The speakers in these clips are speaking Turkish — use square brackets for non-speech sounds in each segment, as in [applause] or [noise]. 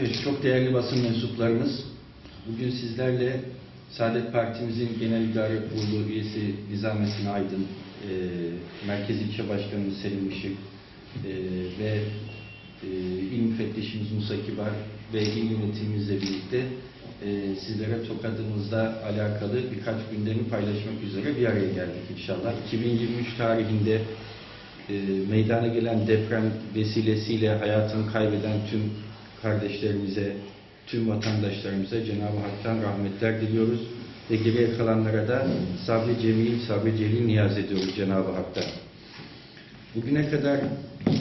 Evet, çok değerli basın mensuplarımız, bugün sizlerle Saadet Partimizin Genel İdare Kurulu üyesi Nizamettin Aydın, e, Merkez İlçe Başkanımız Selim Işık e, ve e, İl Müfettişimiz Musa Kibar ve İl Yönetimimizle birlikte e, sizlere Tokat'ımızla alakalı birkaç gündemi paylaşmak üzere bir araya geldik inşallah. 2023 tarihinde e, meydana gelen deprem vesilesiyle hayatını kaybeden tüm kardeşlerimize, tüm vatandaşlarımıza Cenab-ı Hak'tan rahmetler diliyoruz ve geriye kalanlara da sabrı cemil, sabrı celil niyaz ediyoruz Cenab-ı Hak'tan. Bugüne kadar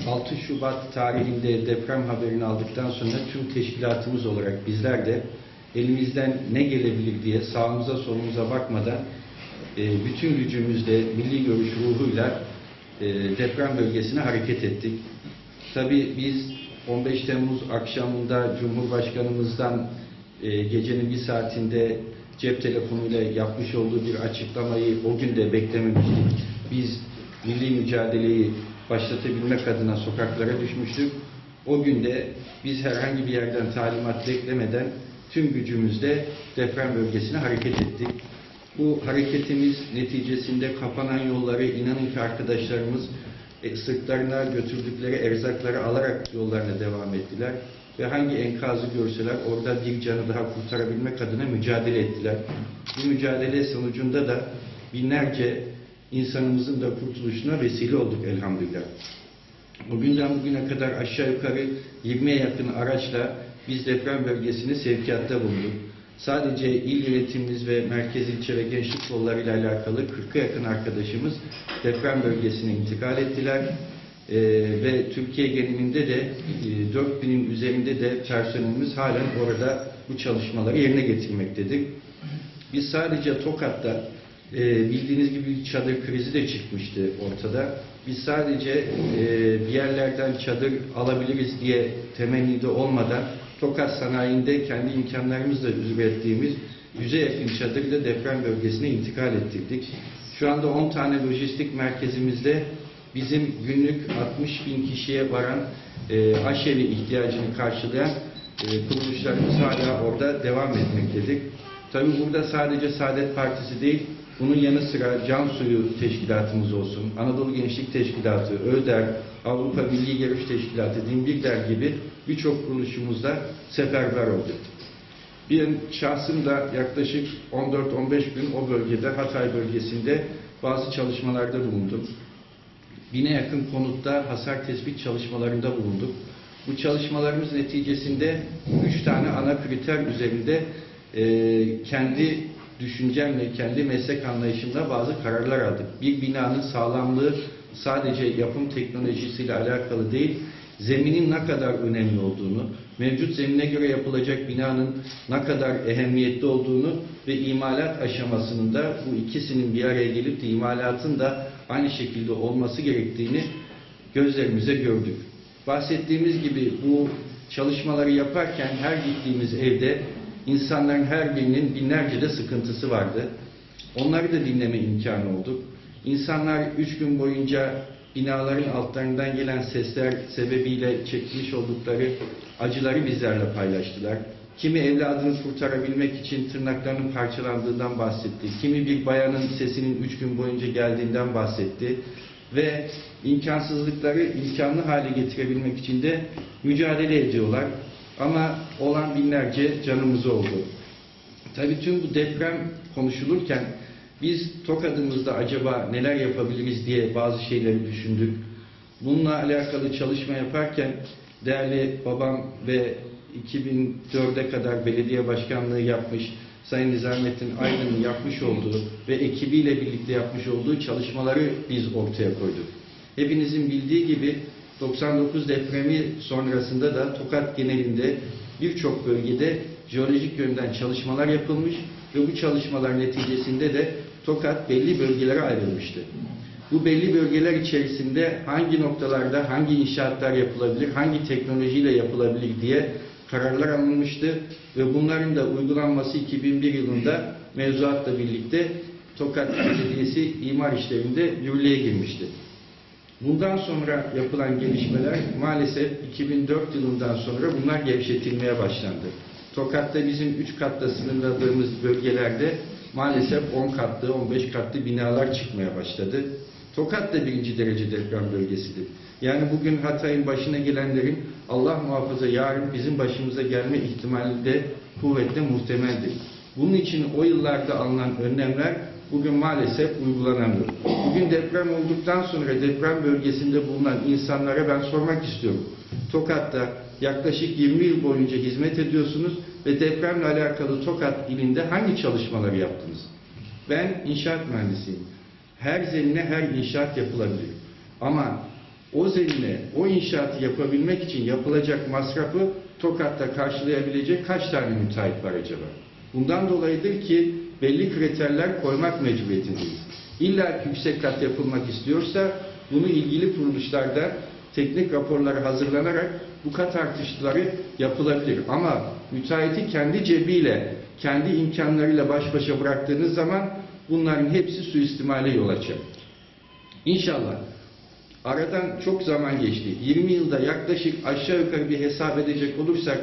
6 Şubat tarihinde deprem haberini aldıktan sonra tüm teşkilatımız olarak bizler de elimizden ne gelebilir diye sağımıza solumuza bakmadan e, bütün gücümüzle, milli görüş ruhuyla e, deprem bölgesine hareket ettik. Tabii biz 15 Temmuz akşamında Cumhurbaşkanımızdan e, gecenin bir saatinde cep telefonuyla yapmış olduğu bir açıklamayı o gün de beklememiştik. Biz milli mücadeleyi başlatabilmek adına sokaklara düşmüştük. O gün de biz herhangi bir yerden talimat beklemeden tüm gücümüzle deprem bölgesine hareket ettik. Bu hareketimiz neticesinde kapanan yolları inanın ki arkadaşlarımız e, sırtlarına götürdükleri erzakları alarak yollarına devam ettiler. Ve hangi enkazı görseler orada bir canı daha kurtarabilmek adına mücadele ettiler. Bu mücadele sonucunda da binlerce insanımızın da kurtuluşuna vesile olduk elhamdülillah. Bugünden bugüne kadar aşağı yukarı 20'ye yakın araçla biz deprem bölgesine sevkiyatta bulunduk. Sadece il yönetimimiz ve merkez ilçe ve gençlik kolları ile alakalı 40'a yakın arkadaşımız deprem bölgesine intikal ettiler. Ee, ve Türkiye genelinde de e, 4000'in üzerinde de personelimiz halen orada bu çalışmaları yerine getirmektedir. Biz sadece Tokat'ta e, bildiğiniz gibi çadır krizi de çıkmıştı ortada. Biz sadece e, bir yerlerden çadır alabiliriz diye temennide olmadan Tokat sanayinde kendi imkanlarımızla ürettiğimiz yüze yakın çadırla deprem bölgesine intikal ettirdik. Şu anda 10 tane lojistik merkezimizde bizim günlük 60 bin kişiye varan e, aşevi ihtiyacını karşılayan e, kuruluşlarımız hala orada devam etmektedir. Tabii burada sadece Saadet Partisi değil, bunun yanı sıra Can Suyu Teşkilatımız olsun, Anadolu Gençlik Teşkilatı, ÖDER, Avrupa Milli Görüş Teşkilatı, Dinbirder gibi birçok kuruluşumuzda seferber oldu. Benim şahsım da yaklaşık 14-15 gün o bölgede, Hatay bölgesinde bazı çalışmalarda bulundum. Bine yakın konutta hasar tespit çalışmalarında bulunduk. Bu çalışmalarımız neticesinde üç tane ana kriter üzerinde e, kendi düşüncemle, kendi meslek anlayışımla bazı kararlar aldık. Bir binanın sağlamlığı sadece yapım teknolojisiyle alakalı değil, zeminin ne kadar önemli olduğunu, mevcut zemine göre yapılacak binanın ne kadar ehemmiyetli olduğunu ve imalat aşamasının da bu ikisinin bir araya gelip de imalatın da aynı şekilde olması gerektiğini gözlerimize gördük. Bahsettiğimiz gibi bu çalışmaları yaparken her gittiğimiz evde insanların her birinin binlerce de sıkıntısı vardı. Onları da dinleme imkanı olduk. İnsanlar üç gün boyunca binaların altlarından gelen sesler sebebiyle çekmiş oldukları acıları bizlerle paylaştılar. Kimi evladını kurtarabilmek için tırnaklarının parçalandığından bahsetti. Kimi bir bayanın sesinin üç gün boyunca geldiğinden bahsetti. Ve imkansızlıkları imkanlı hale getirebilmek için de mücadele ediyorlar. Ama olan binlerce canımız oldu. Tabii tüm bu deprem konuşulurken biz Tokat'ımızda acaba neler yapabiliriz diye bazı şeyleri düşündük. Bununla alakalı çalışma yaparken değerli babam ve 2004'e kadar belediye başkanlığı yapmış Sayın Nizamettin Aydın'ın yapmış olduğu ve ekibiyle birlikte yapmış olduğu çalışmaları biz ortaya koyduk. Hepinizin bildiği gibi 99 depremi sonrasında da Tokat genelinde birçok bölgede jeolojik yönden çalışmalar yapılmış ve bu çalışmalar neticesinde de Tokat belli bölgelere ayrılmıştı. Bu belli bölgeler içerisinde hangi noktalarda hangi inşaatlar yapılabilir, hangi teknolojiyle yapılabilir diye kararlar alınmıştı ve bunların da uygulanması 2001 yılında mevzuatla birlikte Tokat Belediyesi imar işlerinde yürürlüğe girmişti. Bundan sonra yapılan gelişmeler maalesef 2004 yılından sonra bunlar gevşetilmeye başlandı. Tokat'ta bizim 3 katla sınırladığımız bölgelerde maalesef 10 katlı, 15 katlı binalar çıkmaya başladı. Tokat da birinci derece deprem bölgesidir. Yani bugün Hatay'ın başına gelenlerin Allah muhafaza yarın bizim başımıza gelme ihtimali de kuvvetle muhtemeldir. Bunun için o yıllarda alınan önlemler bugün maalesef uygulanamıyor. Bugün deprem olduktan sonra deprem bölgesinde bulunan insanlara ben sormak istiyorum. Tokat'ta yaklaşık 20 yıl boyunca hizmet ediyorsunuz ve depremle alakalı Tokat ilinde hangi çalışmaları yaptınız? Ben inşaat mühendisiyim. Her zemine her inşaat yapılabilir. Ama o zemine, o inşaatı yapabilmek için yapılacak masrafı Tokat'ta karşılayabilecek kaç tane müteahhit var acaba? Bundan dolayıdır ki belli kriterler koymak mecburiyetindeyiz. İlla ki yüksek kat yapılmak istiyorsa bunu ilgili kuruluşlarda teknik raporları hazırlanarak bu kat artışları yapılabilir. Ama müteahhiti kendi cebiyle, kendi imkanlarıyla baş başa bıraktığınız zaman bunların hepsi suistimale yol açar. İnşallah aradan çok zaman geçti. 20 yılda yaklaşık aşağı yukarı bir hesap edecek olursak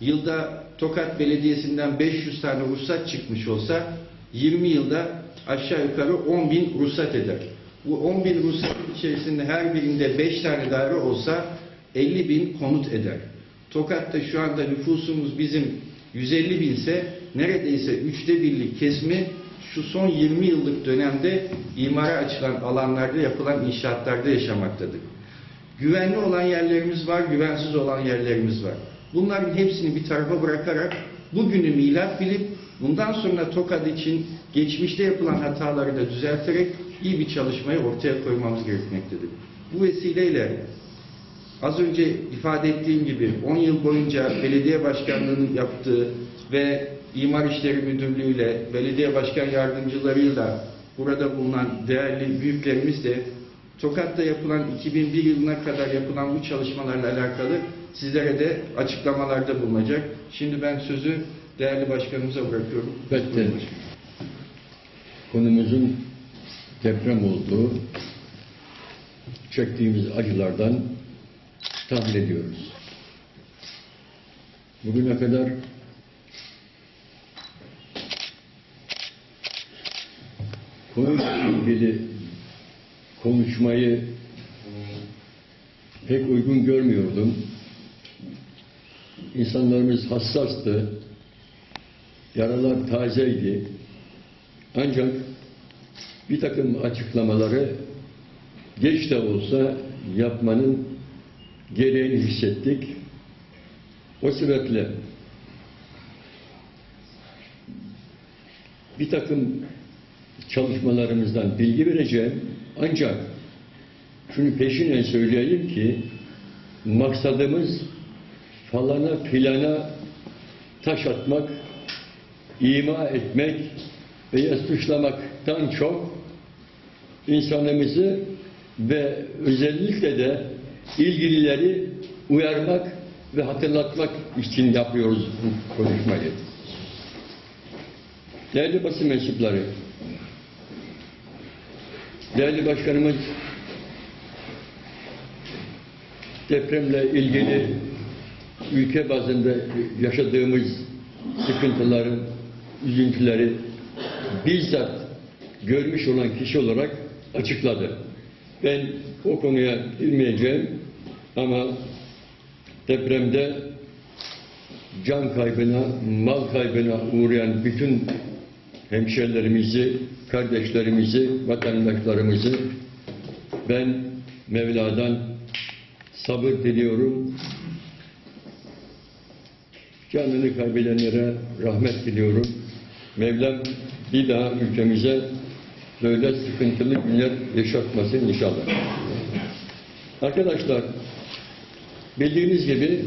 yılda Tokat Belediyesi'nden 500 tane ruhsat çıkmış olsa 20 yılda aşağı yukarı 10 bin ruhsat eder. Bu 10 bin ruhsatın içerisinde her birinde 5 tane daire olsa 50 bin konut eder. Tokat'ta şu anda nüfusumuz bizim 150 binse neredeyse üçte birlik kesimi şu son 20 yıllık dönemde imara açılan alanlarda yapılan inşaatlarda yaşamaktadır. Güvenli olan yerlerimiz var, güvensiz olan yerlerimiz var. Bunların hepsini bir tarafa bırakarak bugünü milat bilip bundan sonra Tokat için geçmişte yapılan hataları da düzelterek iyi bir çalışmayı ortaya koymamız gerekmektedir. Bu vesileyle az önce ifade ettiğim gibi 10 yıl boyunca belediye başkanlığının yaptığı ve İmar İşleri Müdürlüğü ile belediye başkan yardımcılarıyla burada bulunan değerli büyüklerimiz de Tokat'ta yapılan 2001 yılına kadar yapılan bu çalışmalarla alakalı sizlere de açıklamalarda bulunacak. Şimdi ben sözü değerli başkanımıza bırakıyorum. Başkanım. konumuzun deprem olduğu çektiğimiz acılardan tahmin ediyoruz. Bugüne kadar konuyla ilgili konuşmayı pek uygun görmüyordum. İnsanlarımız hassastı. Yaralar tazeydi. Ancak bir takım açıklamaları geç de olsa yapmanın gereğini hissettik. O sebeple bir takım çalışmalarımızdan bilgi vereceğim. Ancak şunu peşinen söyleyeyim ki maksadımız falana filana taş atmak, ima etmek veya suçlamaktan çok insanımızı ve özellikle de ilgilileri uyarmak ve hatırlatmak için yapıyoruz bu konuşmayı. Değerli basın mensupları, değerli başkanımız depremle ilgili ülke bazında yaşadığımız sıkıntıların, üzüntüleri bizzat görmüş olan kişi olarak açıkladı. Ben o konuya girmeyeceğim ama depremde can kaybına, mal kaybına uğrayan bütün hemşerilerimizi, kardeşlerimizi, vatandaşlarımızı ben Mevla'dan sabır diliyorum. Canını kaybedenlere rahmet diliyorum. Mevlam bir daha ülkemize böyle sıkıntılı günler yaşatmasın inşallah. Arkadaşlar, bildiğiniz gibi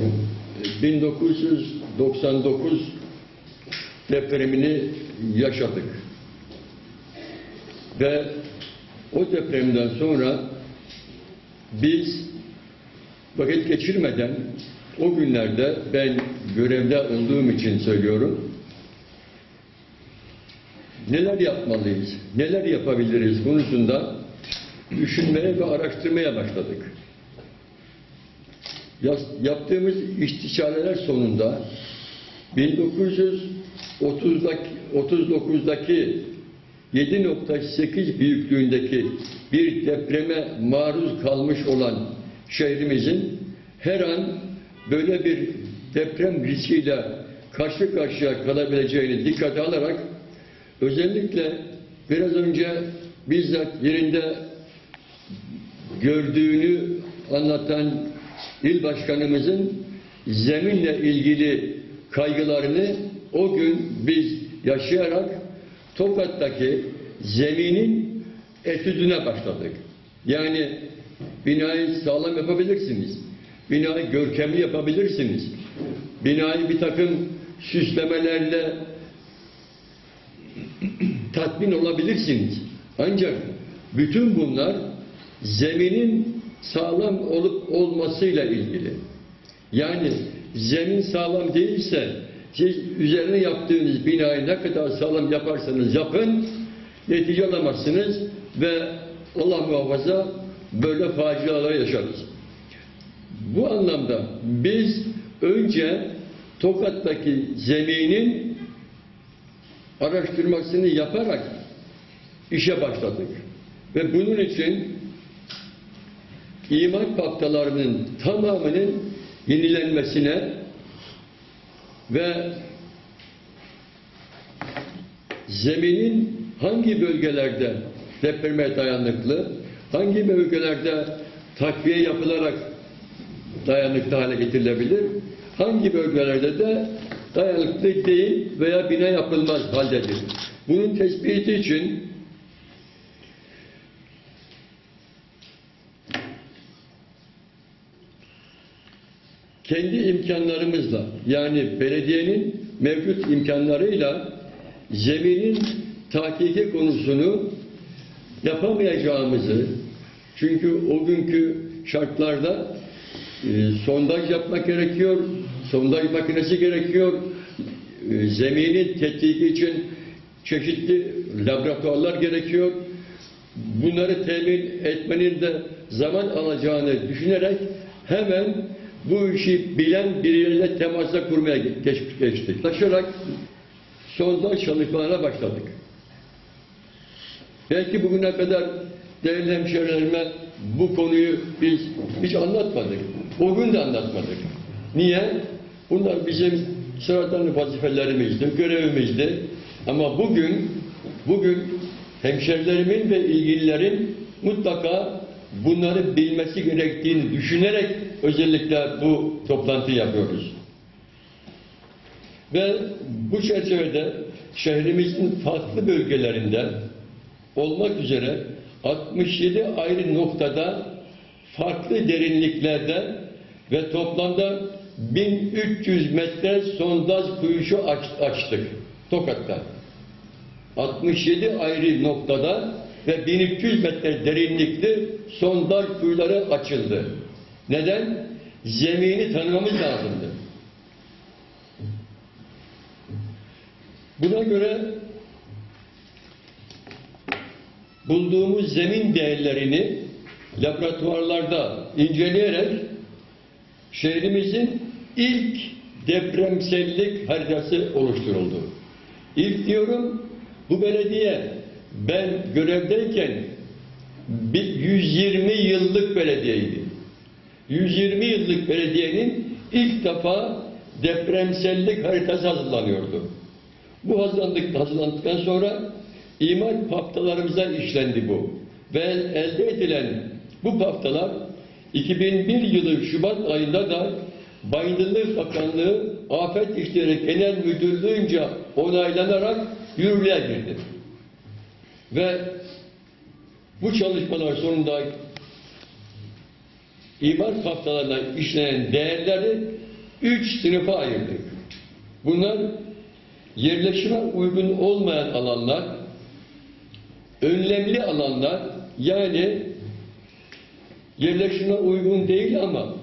1999 depremini yaşadık. Ve o depremden sonra biz vakit geçirmeden o günlerde ben görevde olduğum için söylüyorum. Neler yapmalıyız, neler yapabiliriz konusunda düşünmeye ve araştırmaya başladık. Yaptığımız istişareler sonunda 1930'daki 39'daki 7.8 büyüklüğündeki bir depreme maruz kalmış olan şehrimizin her an böyle bir deprem riskiyle karşı karşıya kalabileceğini dikkate alarak özellikle biraz önce bizzat yerinde gördüğünü anlatan il başkanımızın zeminle ilgili kaygılarını o gün biz yaşayarak Tokat'taki zeminin etüdüne başladık. Yani binayı sağlam yapabilirsiniz. Binayı görkemli yapabilirsiniz. Binayı bir takım süslemelerle tatmin olabilirsiniz. Ancak bütün bunlar zeminin sağlam olup olmasıyla ilgili. Yani zemin sağlam değilse siz üzerine yaptığınız binayı ne kadar sağlam yaparsanız yapın netice alamazsınız ve Allah muhafaza böyle facialar yaşarız. Bu anlamda biz önce Tokat'taki zeminin araştırmasını yaparak işe başladık. Ve bunun için iman paktalarının tamamının yenilenmesine ve zeminin hangi bölgelerde depreme dayanıklı, hangi bölgelerde takviye yapılarak dayanıklı hale getirilebilir, hangi bölgelerde de dayanıklı değil veya bina yapılmaz haldedir. Bunun tespiti için kendi imkanlarımızla yani belediyenin mevcut imkanlarıyla zeminin tahkiki konusunu yapamayacağımızı çünkü o günkü şartlarda e, sondaj yapmak gerekiyor, sondaj makinesi gerekiyor, e, zeminin tetkiki için çeşitli laboratuvarlar gerekiyor. Bunları temin etmenin de zaman alacağını düşünerek hemen bu işi bilen biriyle temasa kurmaya geç- geçtik. Taşarak sondaj çalışmalarına başladık. Belki bugüne kadar değerli hemşehrilerime bu konuyu biz hiç anlatmadık. O gün de anlatmadık. Niye? Bunlar bizim sıradan vazifelerimizdi, görevimizdi. Ama bugün, bugün hemşerilerimin ve ilgililerin mutlaka bunları bilmesi gerektiğini düşünerek özellikle bu toplantı yapıyoruz. Ve bu çerçevede şehrimizin farklı bölgelerinde olmak üzere 67 ayrı noktada farklı derinliklerde ve toplamda 1300 metre sondaj kuyusu aç- açtık Tokat'ta. 67 ayrı noktada ve 1300 metre derinlikli sondaj kuyuları açıldı. Neden? Zemini tanımamız lazımdı. Buna göre bulduğumuz zemin değerlerini laboratuvarlarda inceleyerek şehrimizin ilk depremsellik haritası oluşturuldu. İlk diyorum bu belediye ben görevdeyken bir 120 yıllık belediyeydi. 120 yıllık belediyenin ilk defa depremsellik haritası hazırlanıyordu. Bu hazırlandık, hazırlandıktan sonra imar paftalarımıza işlendi bu. Ve elde edilen bu paftalar 2001 yılı Şubat ayında da Bayındırlık Bakanlığı Afet İşleri Genel Müdürlüğü'nce onaylanarak yürürlüğe girdi. Ve bu çalışmalar sonunda imar paftalarına işlenen değerleri üç sınıfa ayırdık. Bunlar yerleşime uygun olmayan alanlar, önlemli alanlar yani yerleşime uygun değil ama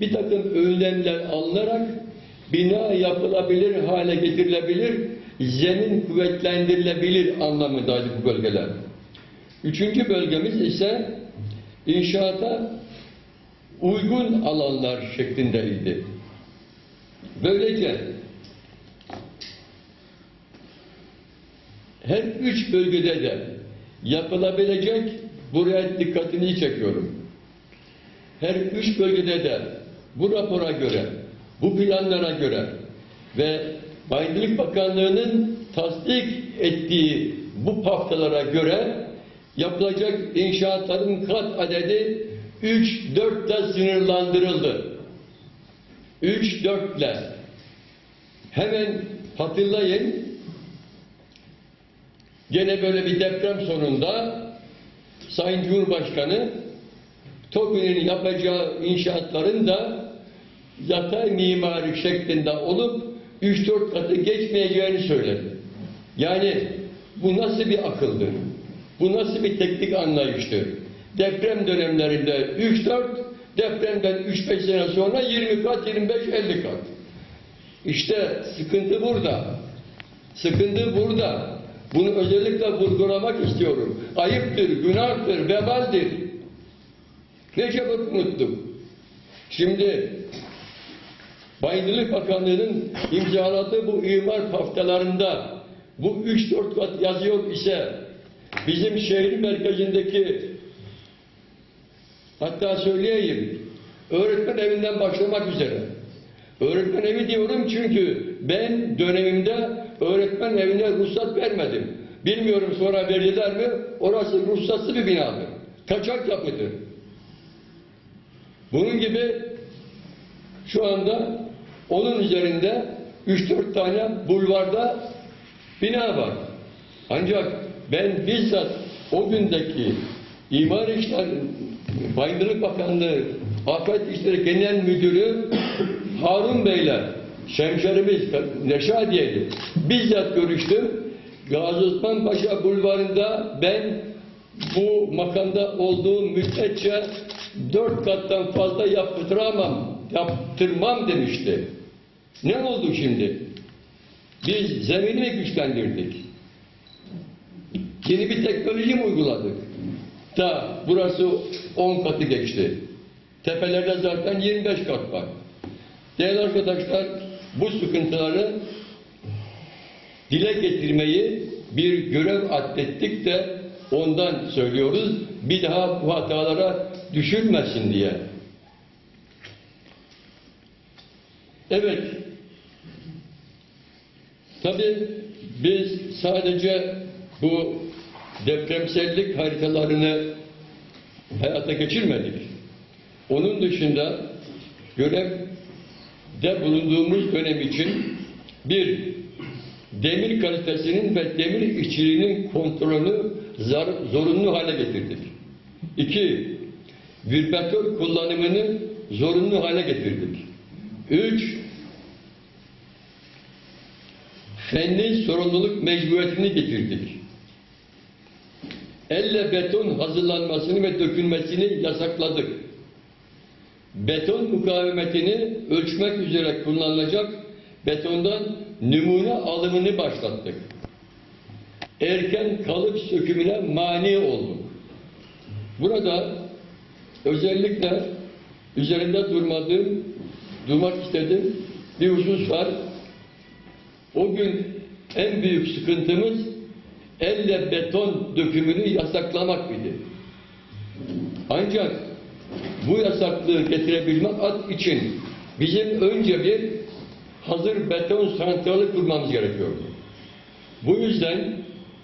bir takım önlemler alınarak bina yapılabilir hale getirilebilir, zemin kuvvetlendirilebilir anlamındaydı bu bölgeler. Üçüncü bölgemiz ise inşaata uygun alanlar şeklindeydi. Böylece her üç bölgede de yapılabilecek buraya dikkatini çekiyorum. Her üç bölgede de bu rapora göre, bu planlara göre ve Bayındırlık Bakanlığı'nın tasdik ettiği bu paftalara göre yapılacak inşaatların kat adedi 3-4'te sınırlandırıldı. 3-4 ile. Hemen hatırlayın, gene böyle bir deprem sonunda Sayın Cumhurbaşkanı TOKİ'nin yapacağı inşaatların da yatay mimari şeklinde olup 3-4 katı geçmeyeceğini söyledi. Yani bu nasıl bir akıldır? Bu nasıl bir teknik anlayıştır? Deprem dönemlerinde 3-4, depremden 3-5 sene sonra 20 kat, 25-50 kat. İşte sıkıntı burada. Sıkıntı burada. Bunu özellikle vurgulamak istiyorum. Ayıptır, günahtır, vebaldir. Ne çabuk unuttuk. Şimdi Bayındırlık Bakanlığı'nın imzaladığı bu imar haftalarında bu 3-4 kat yazıyor ise bizim şehrin merkezindeki hatta söyleyeyim öğretmen evinden başlamak üzere öğretmen evi diyorum çünkü ben dönemimde öğretmen evine ruhsat vermedim. Bilmiyorum sonra verdiler mi? Orası ruhsatsız bir binadır. Kaçak yapıdır. Bunun gibi şu anda onun üzerinde 3-4 tane bulvarda bina var. Ancak ben bizzat o gündeki İmar İşleri Bayındırlık Bakanlığı Afet İşleri Genel Müdürü Harun Bey'le şemşerimiz Neşadiye'li bizzat görüştüm. Gazi Osman Paşa Bulvarı'nda ben bu makamda olduğum müddetçe dört kattan fazla yaptıramam, yaptırmam demişti. Ne oldu şimdi? Biz zemini mi güçlendirdik? Yeni bir teknoloji mi uyguladık? Da burası 10 katı geçti. Tepelerde zaten 25 kat var. Değerli arkadaşlar, bu sıkıntıları dile getirmeyi bir görev atlettik de ondan söylüyoruz. Bir daha bu hatalara düşürmesin diye. Evet. Tabii biz sadece bu depremsellik haritalarını hayata geçirmedik. Onun dışında görevde bulunduğumuz dönem için bir demir kalitesinin ve demir işçiliğinin kontrolünü zar- zorunlu hale getirdik. İki, vibratör kullanımını zorunlu hale getirdik. Üç, fenli sorumluluk mecburiyetini getirdik. Elle beton hazırlanmasını ve dökülmesini yasakladık. Beton mukavemetini ölçmek üzere kullanılacak betondan numune alımını başlattık. Erken kalıp sökümüne mani olduk. Burada özellikle üzerinde durmadığım, durmak istediğim bir husus var. O gün en büyük sıkıntımız elle beton dökümünü yasaklamak idi. Ancak bu yasaklığı getirebilmek için bizim önce bir hazır beton santrali kurmamız gerekiyordu. Bu yüzden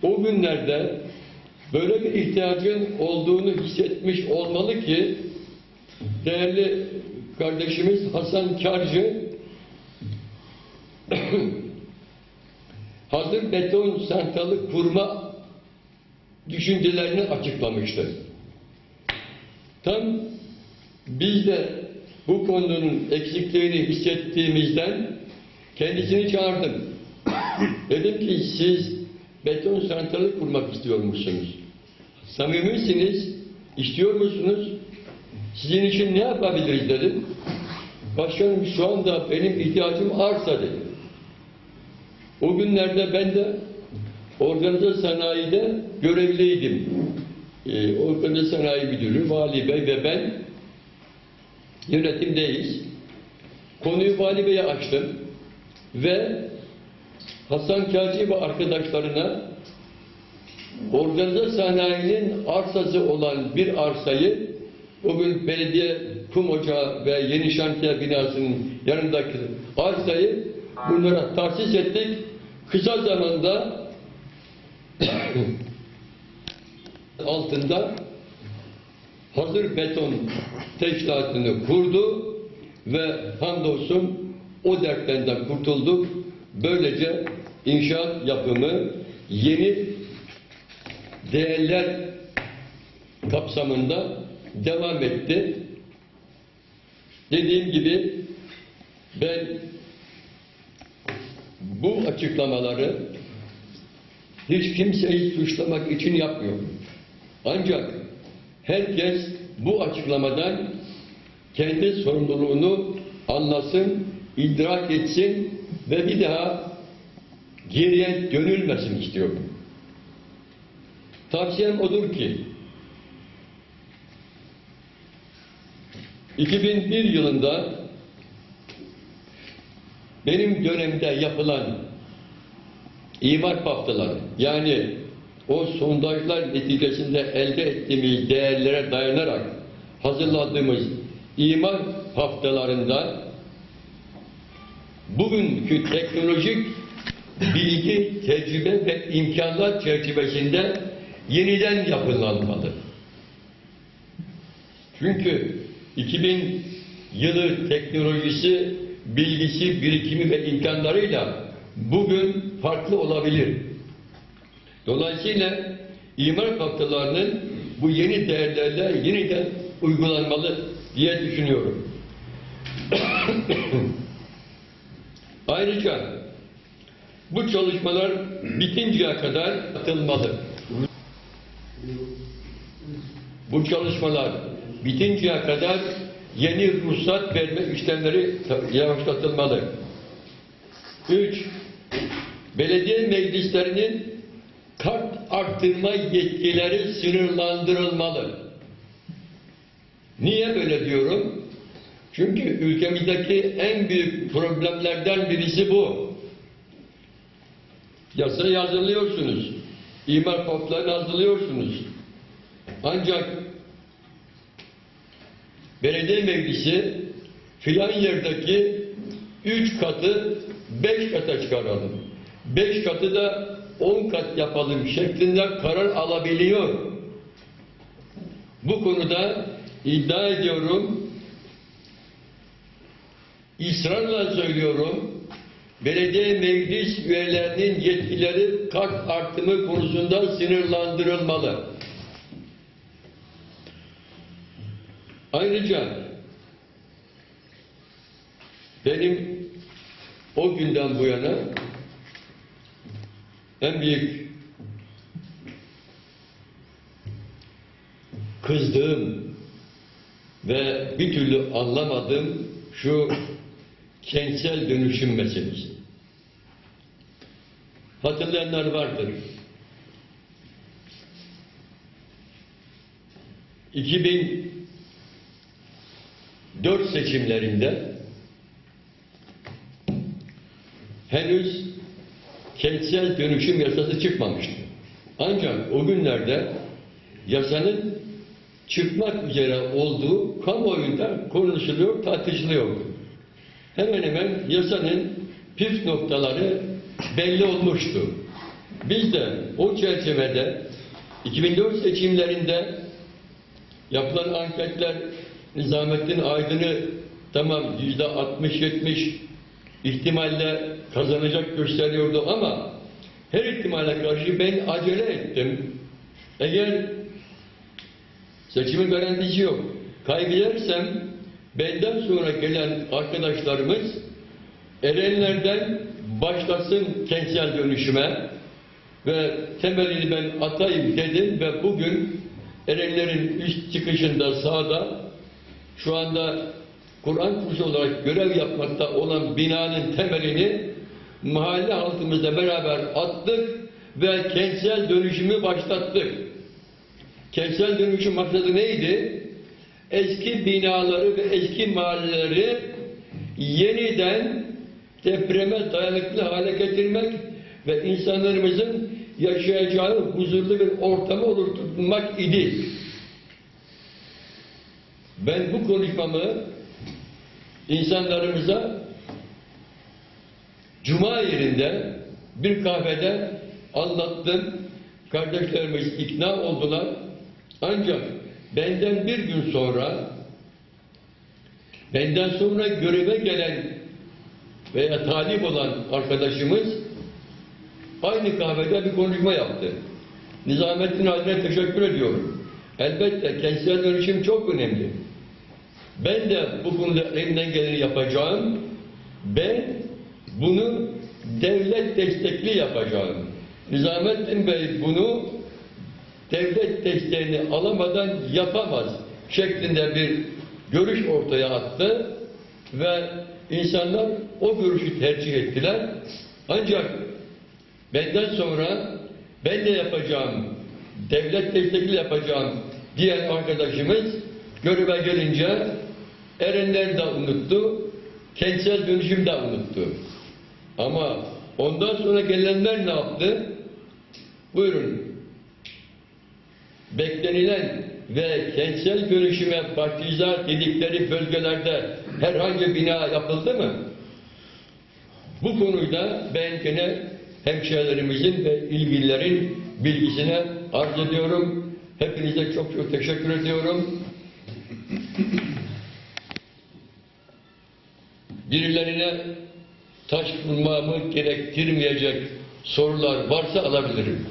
o günlerde böyle bir ihtiyacın olduğunu hissetmiş olmalı ki değerli kardeşimiz Hasan Karcı [coughs] hazır beton santralı kurma düşüncelerini açıklamıştı. Tam biz de bu konunun eksikliğini hissettiğimizden kendisini çağırdım. [coughs] Dedim ki siz beton santralı kurmak istiyormuşsunuz. Samimisiniz, istiyor musunuz? Sizin için ne yapabiliriz dedim. Başkanım şu anda benim ihtiyacım arsa dedi. O günlerde ben de organize sanayide görevliydim. e, Organize Sanayi Müdürü, Vali Bey ve ben yönetimdeyiz. Konuyu Vali Bey'e açtım ve Hasan Kağıcı ve arkadaşlarına organize sanayinin arsası olan bir arsayı bugün belediye kum ocağı ve yeni şantiye binasının yanındaki arsayı bunlara tahsis ettik. Kısa zamanda [coughs] altında hazır beton teşkilatını kurdu ve hamdolsun o dertlerinden kurtulduk. Böylece inşaat yapımı yeni değerler kapsamında devam etti. Dediğim gibi ben bu açıklamaları hiç kimseyi suçlamak için yapmıyorum. Ancak herkes bu açıklamadan kendi sorumluluğunu anlasın, idrak etsin ve bir daha geriye dönülmesin istiyorum. Tavsiyem odur ki 2001 yılında benim dönemde yapılan imar haftaları yani o sondajlar neticesinde elde ettiğimiz değerlere dayanarak hazırladığımız imar haftalarında bugünkü teknolojik bilgi, tecrübe ve imkanlar çerçevesinde yeniden yapılanmalı. Çünkü 2000 yılı teknolojisi, bilgisi, birikimi ve imkanlarıyla bugün farklı olabilir. Dolayısıyla imar haftalarının bu yeni değerlerle yeniden uygulanmalı diye düşünüyorum. [coughs] Ayrıca bu çalışmalar bitinceye kadar atılmalı. Bu çalışmalar bitinceye kadar yeni ruhsat verme işlemleri yavaşlatılmalı. Üç, belediye meclislerinin kart arttırma yetkileri sınırlandırılmalı. Niye böyle diyorum? Çünkü ülkemizdeki en büyük problemlerden birisi bu. Yasa hazırlıyorsunuz. İmar kodlarını hazırlıyorsunuz. Ancak belediye meclisi filan yerdeki üç katı beş kata çıkaralım. Beş katı da on kat yapalım şeklinde karar alabiliyor. Bu konuda iddia ediyorum, ısrarla söylüyorum, belediye meclis üyelerinin yetkileri kat artımı konusunda sınırlandırılmalı. Ayrıca benim o günden bu yana en büyük kızdığım ve bir türlü anlamadığım şu kentsel dönüşüm meselesi. Hatırlayanlar vardır. 2004 seçimlerinde henüz kentsel dönüşüm yasası çıkmamıştı. Ancak o günlerde yasanın çıkmak üzere olduğu kamuoyunda konuşuluyor, tartışılıyordu. Hemen hemen yasanın püf noktaları belli olmuştu. Biz de o çerçevede 2004 seçimlerinde yapılan anketler Nizamettin Aydın'ı tamam yüzde 60-70 ihtimalle kazanacak gösteriyordu ama her ihtimale karşı ben acele ettim. Eğer seçimin garantisi yok. Kaybedersem benden sonra gelen arkadaşlarımız Erenlerden başlasın kentsel dönüşüme ve temelini ben atayım dedim ve bugün Erenlerin üst çıkışında sağda şu anda Kur'an kursu olarak görev yapmakta olan binanın temelini mahalle halkımızla beraber attık ve kentsel dönüşümü başlattık. kentsel dönüşüm maksadı neydi? Eski binaları ve eski mahalleleri yeniden depreme dayanıklı hale getirmek ve insanlarımızın yaşayacağı huzurlu bir ortamı oluşturmak idi. Ben bu konuşmamı insanlarımıza Cuma yerinde bir kahvede anlattım. Kardeşlerimiz ikna oldular. Ancak benden bir gün sonra benden sonra göreve gelen veya talip olan arkadaşımız aynı kahvede bir konuşma yaptı. Nizamettin Halil'e teşekkür ediyorum. Elbette kentsel dönüşüm çok önemli. Ben de bu konuda elimden geleni yapacağım. Ben bunu devlet destekli yapacağım. Nizamettin Bey bunu devlet desteğini alamadan yapamaz şeklinde bir görüş ortaya attı ve insanlar o görüşü tercih ettiler. Ancak benden sonra ben de yapacağım, devlet destekli yapacağım diyen arkadaşımız göreve gelince Erenler de unuttu, kentsel dönüşüm de unuttu. Ama ondan sonra gelenler ne yaptı? Buyurun. Beklenilen ve kentsel dönüşüme başlayacak dedikleri bölgelerde herhangi bina yapıldı mı? Bu konuda ben gene hemşehrilerimizin ve ilgililerin bilgisine arz ediyorum. Hepinize çok çok teşekkür ediyorum. Birilerine taş vurmamı gerektirmeyecek sorular varsa alabilirim.